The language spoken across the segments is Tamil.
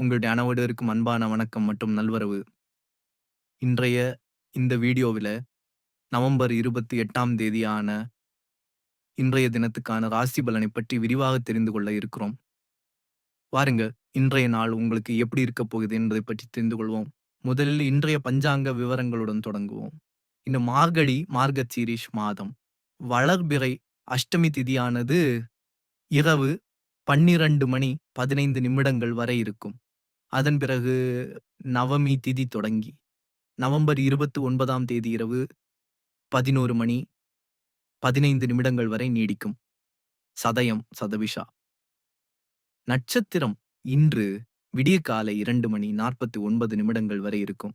உங்களுடைய அனைவருக்கும் அன்பான வணக்கம் மற்றும் நல்வரவு. இன்றைய இந்த வீடியோவில நவம்பர் 28ஆம் தேதியான இன்றைய தினத்துக்கான ராசி பலனை பற்றி விரிவாக தெரிந்து கொள்ள இருக்கிறோம். வாருங்க, இன்றைய நாள் உங்களுக்கு எப்படி இருக்கப் போகுது என்பதை பற்றி தெரிந்து கொள்வோம். முதலில் இன்றைய பஞ்சாங்க விவரங்களுடன் தொடங்குவோம். இந்த மார்கழி மார்கசீரிஷ் மாதம் வளர்பிறை அஷ்டமி திதியானது இரவு 12 மணி 15 நிமிடங்கள் வரை இருக்கும். அதன் பிறகு நவமி திதி தொடங்கி நவம்பர் 29ஆம் தேதி இரவு 11 மணி 15 நிமிடங்கள் வரை நீடிக்கும். சதயம் சதவிஷா நட்சத்திரம் இன்று விடியற்காலை இரண்டு மணி 49 நிமிடங்கள் வரை இருக்கும்.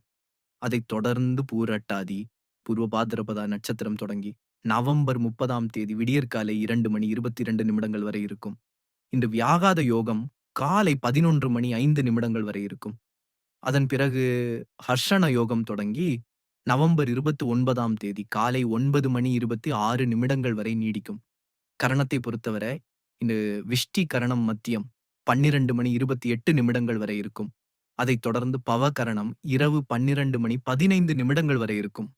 அதைத் தொடர்ந்து பூரட்டாதி பூர்வ பாத்திரபதா நட்சத்திரம் தொடங்கி நவம்பர் 30ஆம் தேதி விடியற்காலை இரண்டு மணி 22 நிமிடங்கள் வரை இருக்கும். இன்று வியாகாத யோகம் காலை 11 மணி ஐந்து நிமிடங்கள் வரை இருக்கும். அதன் பிறகு ஹர்ஷண யோகம் தொடங்கி நவம்பர் 29ஆம் தேதி காலை ஒன்பது மணி 26 நிமிடங்கள் வரை நீடிக்கும். கரணத்தை பொறுத்தவரை இந்த விஷ்டி கரணம் மத்தியம் 12 மணி 28 நிமிடங்கள் வரை இருக்கும். அதைத் தொடர்ந்து பவ கரணம் இரவு 12 மணி 15 நிமிடங்கள் வரை இருக்கும்.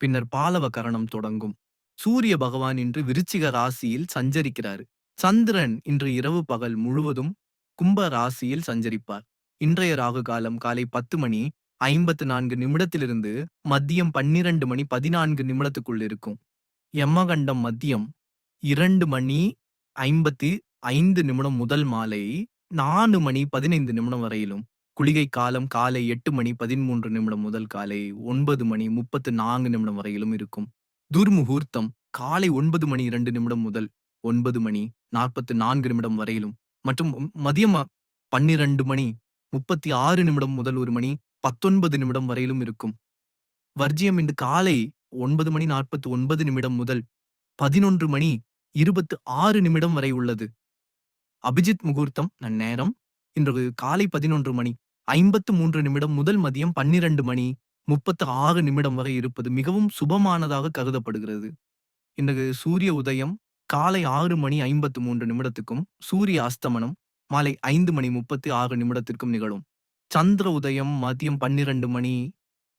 பின்னர் பாலவ கரணம் தொடங்கும். சூரிய பகவான் இன்று விருச்சிக ராசியில் சஞ்சரிக்கிறார். சந்திரன் இன்று இரவு பகல் முழுவதும் கும்ப ராசியில் சஞ்சரிப்பார். இன்றைய ராகு காலம் காலை 10 மணி 54 நிமிடத்திலிருந்து மதியம் 12 மணி 14 நிமிடத்துக்குள் இருக்கும். யமகண்டம் மதியம் இரண்டு மணி 55 நிமிடம் முதல் மாலை நாலு மணி 15 நிமிடம் வரையிலும் குளிகை காலம் காலை எட்டு மணி 13 நிமிடம் முதல் காலை ஒன்பது மணி 34 நிமிடம் வரையிலும் இருக்கும். துர்முகூர்த்தம் காலை ஒன்பது மணி இரண்டு நிமிடம் முதல் ஒன்பது மணி 44 நிமிடம் வரையிலும் மற்றும் மதியம் பன்னிரண்டு மணி முப்பத்தி ஆறு நிமிடம் முதல் ஒரு மணி பத்தொன்பது நிமிடம் வரையிலும் இருக்கும். வர்ஜியம் இன்று காலை ஒன்பது மணி நாற்பத்தி ஒன்பது நிமிடம் முதல் பதினொன்று மணி இருபத்து ஆறு நிமிடம் வரை உள்ளது. அபிஜித் முகூர்த்தம் நேரம் இன்று காலை பதினொன்று மணி ஐம்பத்து மூன்று நிமிடம் முதல் மதியம் பன்னிரண்டு மணி முப்பத்து ஆறு நிமிடம் வரை இருப்பது மிகவும் சுபமானதாக கருதப்படுகிறது. இன்றைக்கு சூரிய உதயம் காலை ஆறு மணி 53 நிமிடத்துக்கும் சூரிய அஸ்தமனம் மாலை ஐந்து மணி 36 நிமிடத்திற்கும் நிகழும். சந்திர உதயம் மதியம் 12 மணி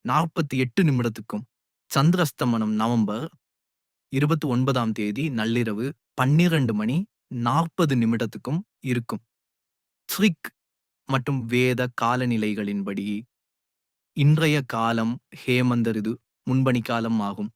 48 நிமிடத்துக்கும் சந்திரஸ்தமனம் நவம்பர் 29ஆம் தேதி நள்ளிரவு 12 மணி 40 நிமிடத்துக்கும் இருக்கும். ஸ்ரிக் மற்றும் வேத காலநிலைகளின்படி இன்றைய காலம் ஹேமந்த ரிது முன்பணி காலம் ஆகும்.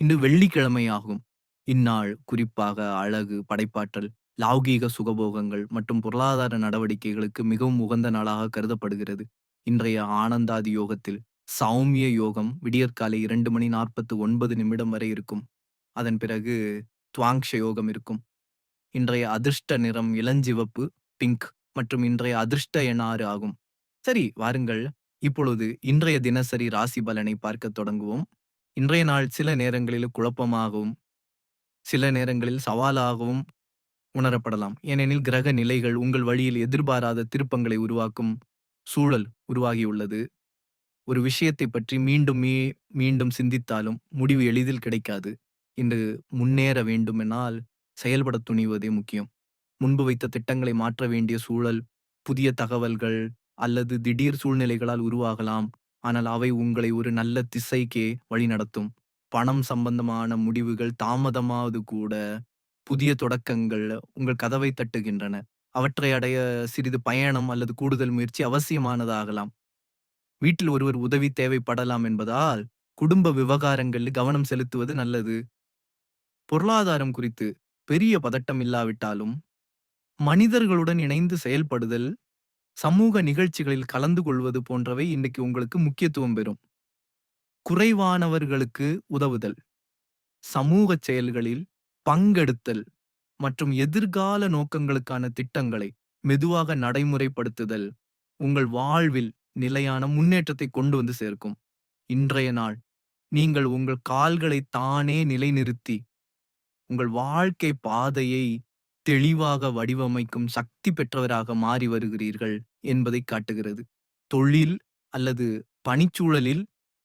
இன்று வெள்ளிக்கிழமை ஆகும். இந்நாள் குறிப்பாக அழகு படைப்பாற்றல் லௌகீக சுகபோகங்கள் மற்றும் பொருளாதார நடவடிக்கைகளுக்கு மிகவும் உகந்த நாளாக கருதப்படுகிறது. இன்றைய ஆனந்தாதி யோகத்தில் சௌமிய யோகம் விடியற்காலை இரண்டு மணி 49 நிமிடம் வரை இருக்கும். அதன் பிறகு துவாங்ஷ யோகம் இருக்கும். இன்றைய அதிர்ஷ்ட நிறம் இளஞ்சிவப்பு பிங்க் மற்றும் இன்றைய அதிர்ஷ்ட எண் ஆறு ஆகும். சரி வாருங்கள் இப்பொழுது இன்றைய தினசரி ராசி பலனை பார்க்க தொடங்குவோம். இன்றைய நாள் சில நேரங்களில் குழப்பமாகவும் சில நேரங்களில் சவாலாகவும் உணரப்படலாம். ஏனெனில் கிரக நிலைகள் உங்கள் வழியில் எதிர்பாராத திருப்பங்களை உருவாக்கும் சூழல் உருவாகியுள்ளது. ஒரு விஷயத்தை பற்றி மீண்டும் மீ மீண்டும் சிந்தித்தாலும் முடிவு எளிதில் கிடைக்காது. இன்று முன்னேற வேண்டுமென்றால் செயல்படத் துணிவதே முக்கியம். முன்பு வைத்த திட்டங்களை மாற்ற வேண்டிய சூழல் புதிய தகவல்கள் அல்லது திடீர் சூழ்நிலைகளால் உருவாகலாம். ஆனால் அவை உங்களை ஒரு நல்ல திசைக்கே வழிநடத்தும். பணம் சம்பந்தமான முடிவுகள் தாமதமாவது கூட புதிய தொடக்கங்கள் உங்கள் கதவை தட்டுகின்றன. அவற்றை அடைய சிறிது பயணம் அல்லது கூடுதல் முயற்சி அவசியமானதாகலாம். வீட்டில் ஒருவர் உதவி தேவைப்படலாம் என்பதால் குடும்ப விவகாரங்களில் கவனம் செலுத்துவது நல்லது. பொருளாதாரம் குறித்து பெரிய பதட்டம் இல்லாவிட்டாலும் மனிதர்களுடன் இணைந்து செயல்படுதல் சமூக நிகழ்ச்சிகளில் கலந்து கொள்வது போன்றவை இன்னைக்கு உங்களுக்கு முக்கியத்துவம் பெறும். குறைவானவர்களுக்கு உதவுதல் சமூக செயல்களில் பங்கெடுத்தல் மற்றும் எதிர்கால நோக்கங்களுக்கான திட்டங்களை மெதுவாக நடைமுறைப்படுத்துதல் உங்கள் வாழ்வில் நிலையான முன்னேற்றத்தை கொண்டு வந்து சேர்க்கும். இன்றைய நாள் நீங்கள் உங்கள் கால்களை தானே நிலைநிறுத்தி உங்கள் வாழ்க்கை பாதையை தெளிவாக வடிவமைக்கும் சக்தி பெற்றவராக மாறி வருகிறீர்கள் என்பதை காட்டுகிறது. தொழில் அல்லது பணிச்சூழலில்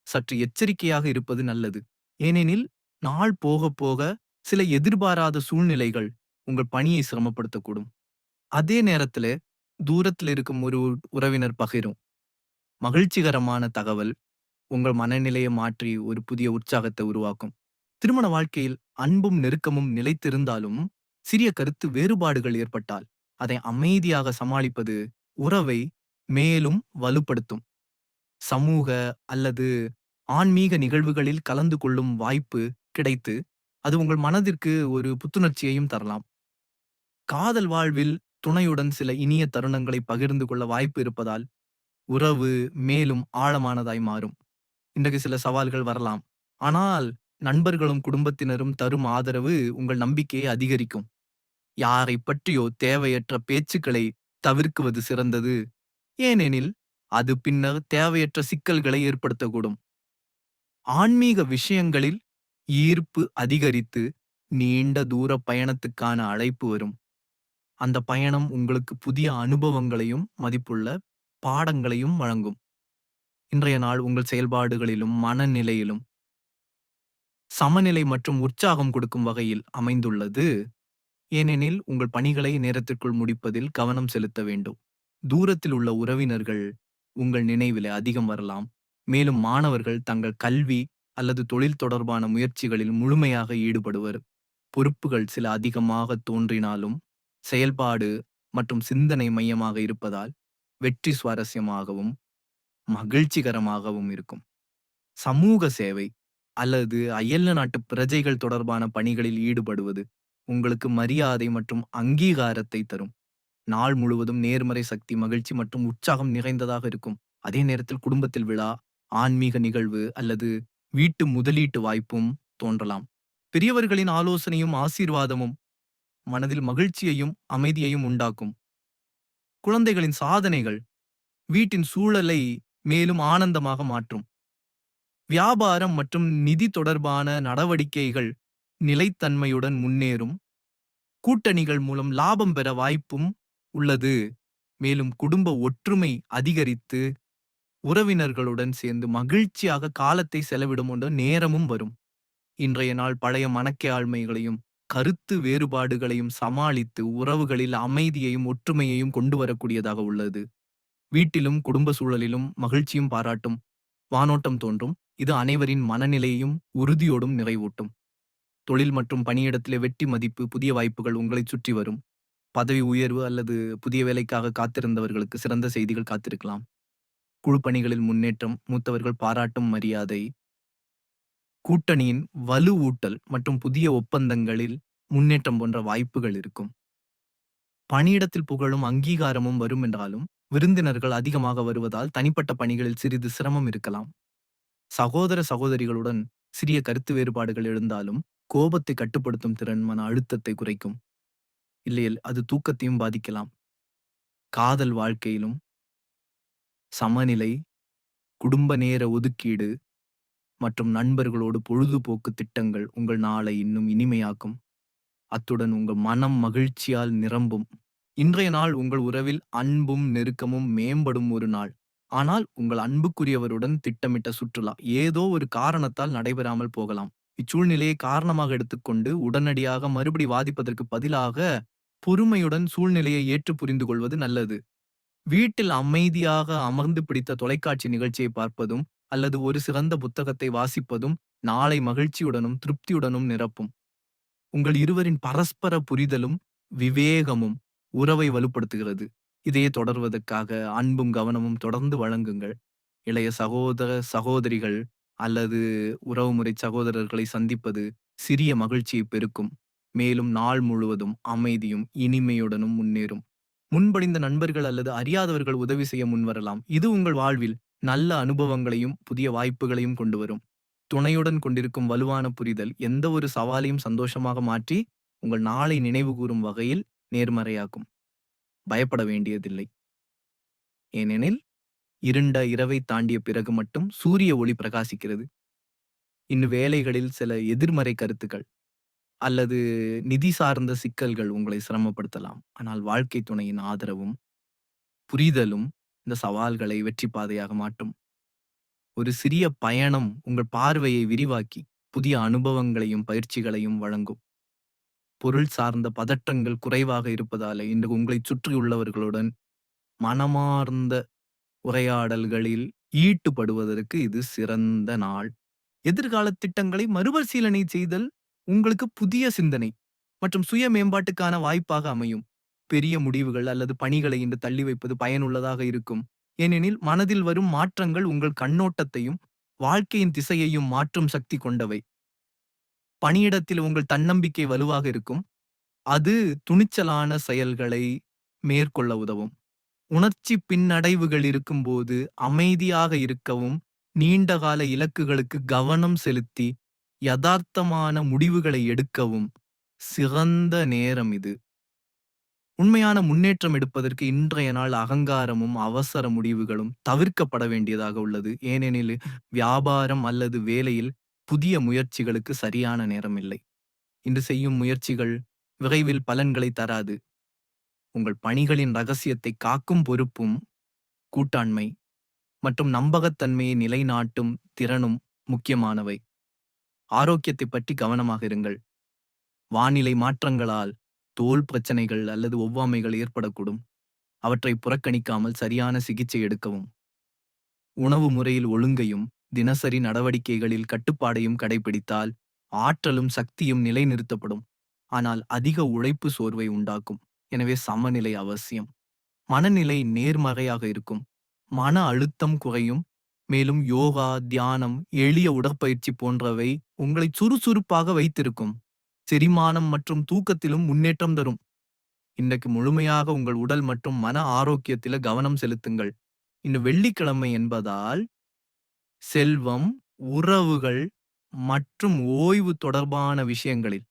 சற்று எச்சரிக்கையாக இருப்பது நல்லது. ஏனெனில் நாள் போக போக சில எதிர்பாராத சூழ்நிலைகள் உங்கள் பணியை சிரமப்படுத்தக்கூடும். அதே நேரத்துல தூரத்தில் இருக்கும் ஒரு உறவினர் பகிரும் மகிழ்ச்சிகரமான தகவல் உங்கள் மனநிலையை மாற்றி ஒரு புதிய உற்சாகத்தை உருவாக்கும் திருமண வாழ்க்கையில் அன்பும் நெருக்கமும் நிலைத்திருந்தாலும் சிறிய கருத்து வேறுபாடுகள் ஏற்பட்டால் அதை அமைதியாக சமாளிப்பது உறவை மேலும் வலுப்படுத்தும் சமூக அல்லது ஆன்மீக நிகழ்வுகளில் கலந்து கொள்ளும் வாய்ப்பு கிடைத்து அது உங்கள் மனதிற்கு ஒரு புத்துணர்ச்சியையும் தரலாம். காதல் வாழ்வில் துணையுடன் சில இனிய தருணங்களை பகிர்ந்து கொள்ள வாய்ப்பு இருப்பதால் உறவு மேலும் ஆழமானதாய் மாறும். இன்றைக்கு சில சவால்கள் வரலாம். ஆனால் நண்பர்களும் குடும்பத்தினரும் தரும் ஆதரவு உங்கள் நம்பிக்கையை அதிகரிக்கும். யாரை பற்றியோ தேவையற்ற பேச்சுக்களை தவிர்க்குவது சிறந்தது. ஏனெனில் அது பின்னர் தேவையற்ற சிக்கல்களை ஏற்படுத்தக்கூடும். ஆன்மீக விஷயங்களில் ஈர்ப்பு அதிகரித்து நீண்ட தூர பயணத்துக்கான அழைப்பு வரும். அந்த பயணம் உங்களுக்கு புதிய அனுபவங்களையும் மதிப்புள்ள பாடங்களையும் வழங்கும். இன்றைய நாள் உங்கள் செயல்பாடுகளிலும் மனநிலையிலும் சமநிலை மற்றும் உற்சாகம் கொடுக்கும் வகையில் அமைந்துள்ளது. ஏனெனில் உங்கள் பணிகளை நேரத்திற்குள் முடிப்பதில் கவனம் செலுத்த வேண்டும். தூரத்தில் உள்ள உறவினர்கள் உங்கள் நினைவிலே அதிகம் வரலாம். மேலும் மாணவர்கள் தங்கள் கல்வி அல்லது தொழில் தொடர்பான முயற்சிகளில் முழுமையாக ஈடுபடுவர். பொறுப்புகள் சில அதிகமாக தோன்றினாலும் செயல்பாடு மற்றும் சிந்தனை மையமாக இருப்பதால் வெற்றி சுவாரஸ்யமாகவும் மகிழ்ச்சிகரமாகவும் இருக்கும். சமூக சேவை அல்லது அயல்ல நாட்டு பிரஜைகள் தொடர்பான பணிகளில் ஈடுபடுவது உங்களுக்கு மரியாதை மற்றும் அங்கீகாரத்தை தரும். நாள் முழுவதும் நேர்மறை சக்தி மகிழ்ச்சி மற்றும் உற்சாகம் நிறைந்ததாக இருக்கும். அதே நேரத்தில் குடும்பத்தில் விழா ஆன்மீக நிகழ்வு அல்லது வீட்டு முதலீட்டு வாய்ப்பும் தோன்றலாம். பெரியவர்களின் ஆலோசனையும் ஆசீர்வாதமும் மனதில் மகிழ்ச்சியையும் அமைதியையும் உண்டாக்கும். குழந்தைகளின் சாதனைகள் வீட்டின் சூழலை மேலும் ஆனந்தமாக மாற்றும். வியாபாரம் மற்றும் நிதி தொடர்பான நடவடிக்கைகள் நிலைத்தன்மையுடன் முன்னேறும். கூட்டணிகள் மூலம் லாபம் பெற வாய்ப்பும் உள்ளது. மேலும் குடும்ப ஒற்றுமை அதிகரித்து உறவினர்களுடன் சேர்ந்து மகிழ்ச்சியாக காலத்தை செலவிடும் ஒன்று நேரமும் வரும். இன்றைய நாள் பழைய மனக்கையாழ்மைகளையும் கருத்து வேறுபாடுகளையும் சமாளித்து உறவுகளில் அமைதியையும் ஒற்றுமையையும் கொண்டு வரக்கூடியதாக உள்ளது. வீட்டிலும் குடும்ப சூழலிலும் மகிழ்ச்சியும் பாராட்டும். வானோட்டம் தோன்றும். இது அனைவரின் மனநிலையையும் உறுதியோடும் நிறைவூட்டும். தொழில் மற்றும் பணியிடத்திலே வெற்றி மதிப்பு புதிய வாய்ப்புகள் உங்களை சுற்றி வரும். பதவி உயர்வு அல்லது புதிய வேலைக்காக காத்திருந்தவர்களுக்கு சிறந்த செய்திகள் காத்திருக்கலாம். குழு பணிகளில் முன்னேற்றம் மூத்தவர்கள் பாராட்டும் மரியாதை. கூட்டணியின் வலுவூட்டல் மற்றும் புதிய ஒப்பந்தங்களில் முன்னேற்றம் போன்ற வாய்ப்புகள் இருக்கும். பணியிடத்தில் புகழும் அங்கீகாரமும் வரும் என்றாலும் விருந்தினர்கள் அதிகமாக வருவதால் தனிப்பட்ட பணிகளில் சிறிது சிரமம் இருக்கலாம். சகோதர சகோதரிகளுடன் சிறிய கருத்து வேறுபாடுகள் எழுந்தாலும் கோபத்தை கட்டுப்படுத்தும் திறன் மன அழுத்தத்தை குறைக்கும். இல்லையில் அது தூக்கத்தையும் பாதிக்கலாம். காதல் வாழ்க்கையிலும் சமநிலை குடும்ப நேர ஒதுக்கீடு மற்றும் நண்பர்களோடு பொழுதுபோக்கு திட்டங்கள் உங்கள் நாளை இன்னும் இனிமையாக்கும். அத்துடன் உங்கள் மனம் மகிழ்ச்சியால் நிரம்பும். இன்றைய நாள் உங்கள் உறவில் அன்பும் நெருக்கமும் மேம்படும் ஒரு நாள். ஆனால் உங்கள் அன்புக்குரியவருடன் திட்டமிட்ட சுற்றுலா ஏதோ ஒரு காரணத்தால் நடைபெறாமல் போகலாம். இச்சூழ்நிலையை காரணமாக எடுத்துக்கொண்டு உடனடியாக மறுபடி வாதிப்பதற்கு பதிலாக பொறுமையுடன் சூழ்நிலையை ஏற்று புரிந்து கொள்வது நல்லது. வீட்டில் அமைதியாக அமர்ந்து பிடித்த தொலைக்காட்சி நிகழ்ச்சியை பார்ப்பதும் அல்லது ஒரு சிறந்த புத்தகத்தை வாசிப்பதும் நாளை மகிழ்ச்சியுடனும் திருப்தியுடனும் நிரப்பும். உங்கள் இருவரின் பரஸ்பர புரிதலும் விவேகமும் உறவை வலுப்படுத்துகிறது. இதையே தொடர்வதற்காக அன்பும் கவனமும் தொடர்ந்து வழங்குங்கள். இளைய சகோதர சகோதரிகள் அல்லது உறவுமுறை சகோதரர்களை சந்திப்பது சிறிய மகிழ்ச்சியை பெருக்கும். மேலும் நாள் முழுவதும் அமைதியும் இனிமையுடனும் முன்னேறும். முன்படிந்த நண்பர்கள் அல்லது அறியாதவர்கள் உதவி செய்ய முன்வரலாம். இது உங்கள் வாழ்வில் நல்ல அனுபவங்களையும் புதிய வாய்ப்புகளையும் கொண்டு வரும் துணையுடன் கொண்டிருக்கும் வலுவான புரிதல் எந்த ஒரு சவாலையும் சந்தோஷமாக மாற்றி உங்கள் நாளை நினைவு கூறும் வகையில் நேர்மறையாக்கும். பயப்பட வேண்டியதில்லை. ஏனெனில் இருண்ட இரவை தாண்டிய பிறகு மட்டும் சூரிய ஒளி பிரகாசிக்கிறது. இன்னும் வேலைகளில் சில எதிர்மறை கருத்துக்கள். அல்லது நிதி சார்ந்த சிக்கல்கள் உங்களை சிரமப்படுத்தலாம். ஆனால் வாழ்க்கை துணையின் ஆதரவும் புரிதலும் இந்த சவால்களை வெற்றி பாதையாக மாற்றும். ஒரு சிறிய பயணம் உங்கள் பார்வையை விரிவாக்கி புதிய அனுபவங்களையும் பயிற்சிகளையும் வழங்கும். பொருள் சார்ந்த பதற்றங்கள் குறைவாக இருப்பதாலே இன்று உங்களை சுற்றியுள்ளவர்களுடன் மனமார்ந்த உரையாடல்களில் ஈடுபடுவதற்கு இது சிறந்த நாள். எதிர்கால திட்டங்களை மறுபரிசீலனை செய்தல் உங்களுக்கு புதிய சிந்தனை மற்றும் சுய மேம்பாட்டுக்கான வாய்ப்பாக அமையும். பெரிய முடிவுகள் அல்லது பணிகளை இன்று தள்ளி வைப்பது பயனுள்ளதாக இருக்கும். ஏனெனில் மனதில் வரும் மாற்றங்கள் உங்கள் கண்ணோட்டத்தையும் வாழ்க்கையின் திசையையும் மாற்றும் சக்தி கொண்டவை. பணியிடத்தில் உங்கள் தன்னம்பிக்கை வலுவாக இருக்கும். அது துணிச்சலான செயல்களை மேற்கொள்ள உதவும். உணர்ச்சி பின்னடைவுகள் இருக்கும்போது அமைதியாக இருக்கவும், நீண்டகால இலக்குகளுக்கு கவனம் செலுத்தி யதார்த்தமான முடிவுகளை எடுக்கவும் சிறந்த நேரம் இது. உண்மையான முன்னேற்றம் எடுப்பதற்கு இன்றைய நாள் அகங்காரமும், அவசர முடிவுகளும் தவிர்க்கப்பட வேண்டியதாக உள்ளது. ஏனெனில் வியாபாரம் அல்லது வேலையில் புதிய முயற்சிகளுக்கு சரியான நேரம் இல்லை. இன்று செய்யும் முயற்சிகள் விரைவில் பலன்களை தராது. உங்கள் பணிகளின் ரகசியத்தை காக்கும் பொறுப்பும், கூட்டாண்மை மற்றும் நம்பகத்தன்மையை நிலைநாட்டும் திறனும் முக்கியமானவை. ஆரோக்கியத்தை பற்றி கவனமாக இருங்கள். வானிலை மாற்றங்களால் தோல் பிரச்சனைகள் அல்லது ஒவ்வாமைகள் ஏற்படக்கூடும். அவற்றை புறக்கணிக்காமல் சரியான சிகிச்சை எடுக்கவும். உணவு முறையில் ஒழுங்கையும், தினசரி நடவடிக்கைகளில் கட்டுப்பாடையும் கடைபிடித்தால் ஆற்றலும் சக்தியும் நிலைநிறுத்தப்படும். ஆனால் அதிக உழைப்பு சோர்வை உண்டாக்கும். எனவே சமநிலை அவசியம். மனநிலை நேர்மறையாக இருக்கும். மன அழுத்தம் குறையும். மேலும் யோகா, தியானம், எளிய உடற்பயிற்சி போன்றவை உங்களை சுறுசுறுப்பாக வைத்திருக்கும். செரிமானம் மற்றும் தூக்கத்திலும் முன்னேற்றம் தரும். இன்றைக்கு முழுமையாக உங்கள் உடல் மற்றும் மன ஆரோக்கியத்தில கவனம் செலுத்துங்கள். இன்று வெள்ளிக்கிழமை என்பதால் செல்வம், உறவுகள் மற்றும் ஓய்வு தொடர்பான விஷயங்களில்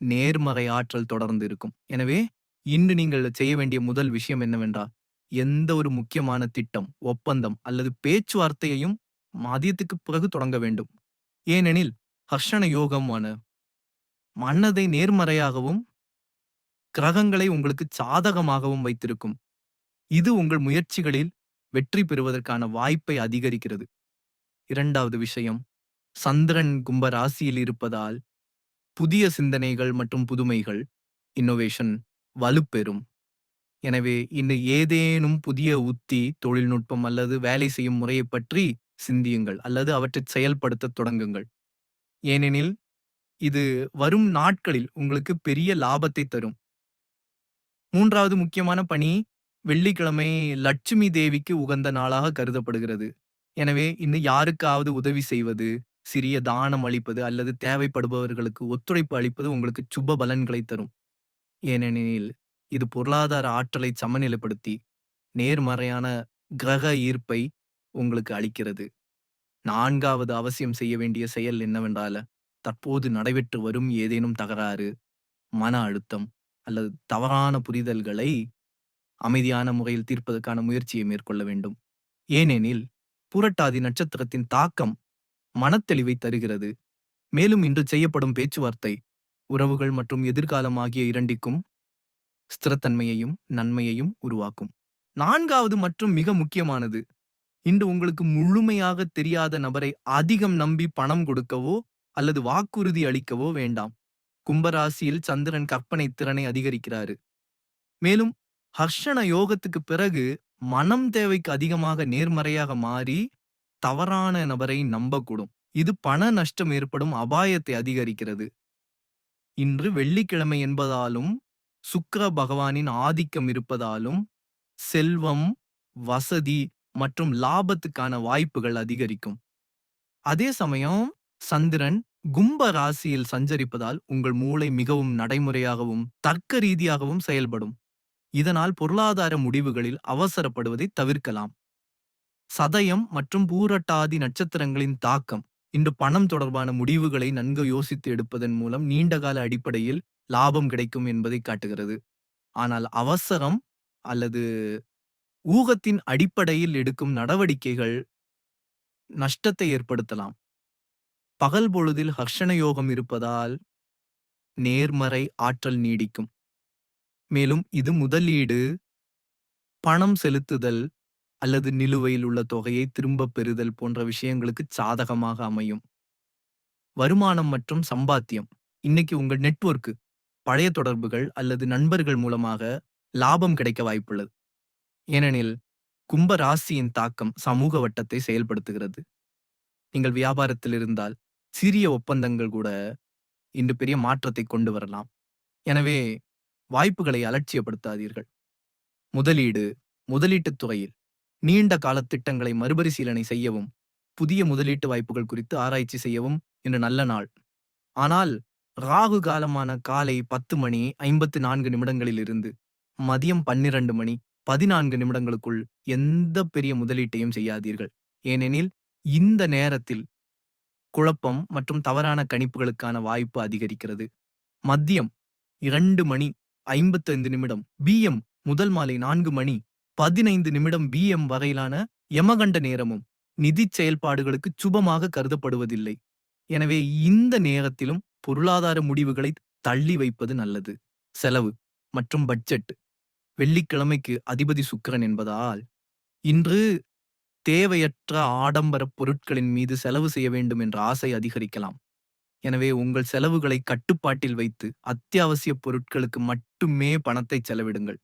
நேர்மறை ஆற்றல் தொடர்ந்து இருக்கும். எனவே இன்று நீங்கள் செய்ய வேண்டிய முதல் விஷயம் என்னவென்றால், எந்த ஒரு முக்கியமான திட்டம், ஒப்பந்தம் அல்லது பேச்சுவார்த்தையையும் மதியத்துக்கு பிறகு தொடங்க வேண்டும். ஏனெனில் ஹர்ஷண யோகமான மன்னதை நேர்மறையாகவும், கிரகங்களை உங்களுக்கு சாதகமாகவும் வைத்திருக்கும். இது உங்கள் முயற்சிகளில் வெற்றி பெறுவதற்கான வாய்ப்பை அதிகரிக்கிறது. இரண்டாவது விஷயம், சந்திரன் கும்ப ராசியில் இருப்பதால் புதிய சிந்தனைகள் மற்றும் புதுமைகள் இன்னோவேஷன் வலுப்பெறும். எனவே இன்று ஏதேனும் புதிய உத்தி, தொழில்நுட்பம் அல்லது வேலை செய்யும் முறையைப் பற்றி சிந்தியுங்கள் அல்லது அவற்றைச் செயல்படுத்தத் தொடங்குங்கள். ஏனெனில் இது வரும் நாட்களில் உங்களுக்கு பெரிய லாபத்தை தரும். மூன்றாவது முக்கியமான பணி வெள்ளிக்கிழமை லட்சுமி தேவிக்கு உகந்த நாளாக கருதப்படுகிறது. எனவே இன்னும் யாருக்காவது உதவி செய்வது, சிறிய தானம் அளிப்பது அல்லது தேவைப்படுபவர்களுக்கு ஒத்துழைப்பு அளிப்பது உங்களுக்கு சுப பலன்களை தரும். ஏனெனில் இது பொருளாதார ஆற்றலை சமநிலைப்படுத்தி நேர்மறையான கிரக ஈர்ப்பை உங்களுக்கு அளிக்கிறது. நான்காவது அவசியம் செய்ய வேண்டிய செயல் என்னவென்றால தற்போது நடைபெற்று வரும் ஏதேனும் தகராறு, மன அழுத்தம் அல்லது தவறான புரிதல்களை அமைதியான முறையில் தீர்ப்பதற்கான முயற்சியை மேற்கொள்ள வேண்டும். ஏனெனில் புரட்டாதி நட்சத்திரத்தின் தாக்கம் மனத்தெளிவை தருகிறது. மேலும் இன்று செய்யப்படும் பேச்சுவார்த்தை உறவுகள் மற்றும் எதிர்காலம் ஆகிய இரண்டிக்கும் ஸ்திரத்தன்மையையும் நன்மையையும் உருவாக்கும். நான்காவது மற்றும் மிக முக்கியமானது இன்று உங்களுக்கு முழுமையாக தெரியாத நபரை அதிகம் நம்பி பணம் கொடுக்கவோ அல்லது வாக்குறுதி அளிக்கவோ வேண்டாம். கும்பராசியில் சந்திரன் கற்பனை திறனை அதிகரிக்கிறாரு. மேலும் ஹர்ஷண யோகத்துக்கு பிறகு மனம் தேவைக்கு அதிகமாக நேர்மறையாக மாறி தவறான நபரை நம்பக்கூடும். இது பண நஷ்டம் ஏற்படும் அபாயத்தை அதிகரிக்கிறது. இன்று வெள்ளிக்கிழமை என்பதாலும் சுக்கிர பகவானின் ஆதிக்கம் இருப்பதாலும் செல்வம், வசதி மற்றும் லாபத்துக்கான வாய்ப்புகள் அதிகரிக்கும். அதே சமயம் சந்திரன் கும்ப ராசியில் சஞ்சரிப்பதால் உங்கள் மூளை மிகவும் நடைமுறையாகவும் தர்க்க ரீதியாகவும் செயல்படும். இதனால் பொருளாதார முடிவுகளில் அவசரப்படுவதை தவிர்க்கலாம். சதயம் மற்றும் பூரட்டாதி நட்சத்திரங்களின் தாக்கம் இன்று பணம் தொடர்பான முடிவுகளை நன்கு யோசித்து எடுப்பதன் மூலம் நீண்டகால அடிப்படையில் லாபம் கிடைக்கும் என்பதை காட்டுகிறது. ஆனால் அவசரம் அல்லது ஊகத்தின் அடிப்படையில் எடுக்கும் நடவடிக்கைகள் நஷ்டத்தை ஏற்படுத்தலாம். பகல் பொழுதில் ஹர்ஷண யோகம் இருப்பதால் நேர்மறை ஆற்றல் நீடிக்கும். மேலும் இது முதலீடு, பணம் செலுத்துதல் அல்லது நிலுவையில் உள்ள தொகையை திரும்பப் பெறுதல் போன்ற விஷயங்களுக்கு சாதகமாக அமையும். வருமானம் மற்றும் சம்பாத்தியம் இன்னைக்கு உங்கள் நெட்வொர்க்கு பழைய தொடர்புகள் அல்லது நண்பர்கள் மூலமாக லாபம் கிடைக்க வாய்ப்புள்ளது. ஏனெனில் கும்ப ராசியின் தாக்கம் சமூக வட்டத்தை செயல்படுத்துகிறது. நீங்கள் வியாபாரத்தில் இருந்தால் சிறிய ஒப்பந்தங்கள் கூட இன்று பெரிய மாற்றத்தை கொண்டு வரலாம். எனவே வாய்ப்புகளை அலட்சியப்படுத்தாதீர்கள். முதலீடு முதலீட்டுத் துறையில் நீண்ட கால திட்டங்களை மறுபரிசீலனை செய்யவும் புதிய முதலீட்டு வாய்ப்புகள் குறித்து ஆராய்ச்சி செய்யவும் இன்று நல்ல நாள். ஆனால் ராகு காலமான காலை பத்து மணி ஐம்பத்து நான்கு நிமிடங்களில் இருந்து மதியம் பன்னிரண்டு மணி பதினான்கு நிமிடங்களுக்குள் எந்த பெரிய முதலீட்டையும் செய்யாதீர்கள். ஏனெனில் இந்த நேரத்தில் குழப்பம் மற்றும் தவறான கணிப்புகளுக்கான வாய்ப்பு அதிகரிக்கிறது. மதியம் இரண்டு மணி ஐம்பத்தைந்து நிமிடம் பிஎம் முதல் மாலை நான்கு மணி பதினைந்து நிமிடம் பிஎம் வரையிலான யமகண்ட நேரமும் நிதி செயல்பாடுகளுக்கு சுபமாக கருதப்படுவதில்லை. எனவே இந்த நேரத்திலும் பொருளாதார முடிவுகளை தள்ளி வைப்பது நல்லது. செலவு மற்றும் பட்ஜெட். வெள்ளிக்கிழமைக்கு அதிபதி சுக்கரன் என்பதால் இன்று தேவையற்ற ஆடம்பர பொருட்களின் மீது செலவு செய்ய வேண்டும் என்ற ஆசை அதிகரிக்கலாம். எனவே உங்கள் செலவுகளை கட்டுப்பாட்டில் வைத்து அத்தியாவசிய பொருட்களுக்கு மட்டுமே பணத்தை செலவிடுங்கள்.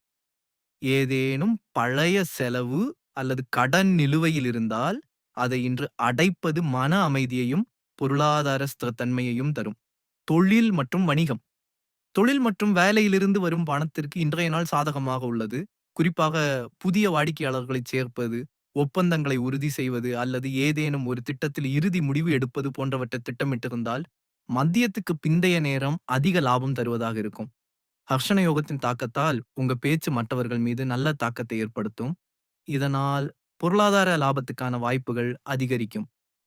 ஏதேனும் பழைய செலவு அல்லது கடன் நிலுவையில் இருந்தால் அதை இன்று அடைப்பது மன அமைதியையும் பொருளாதார ஸ்திரத்தன்மையையும் தரும். தொழில் மற்றும் வணிகம். தொழில் மற்றும் வேலையிலிருந்து வரும் பணத்திற்கு இன்றைய நாள் சாதகமாக உள்ளது. குறிப்பாக புதிய வாடிக்கையாளர்களை சேர்ப்பது ஒப்பந்தங்களை உறுதி செய்வது அல்லது ஏதேனும் ஒரு திட்டத்தில் இறுதி முடிவு எடுப்பது போன்றவற்றை திட்டமிட்டிருந்தால் மத்தியத்துக்கு பிந்தைய நேரம் அதிக லாபம் தருவதாக இருக்கும். ஹர்ஷண யோகத்தின் தாக்கத்தால் உங்க பேச்சு மற்றவர்கள் மீது நல்ல தாக்கத்தை ஏற்படுத்தும். இதனால் பொருளாதார லாபத்துக்கான வாய்ப்புகள் அதிகரிக்கும்.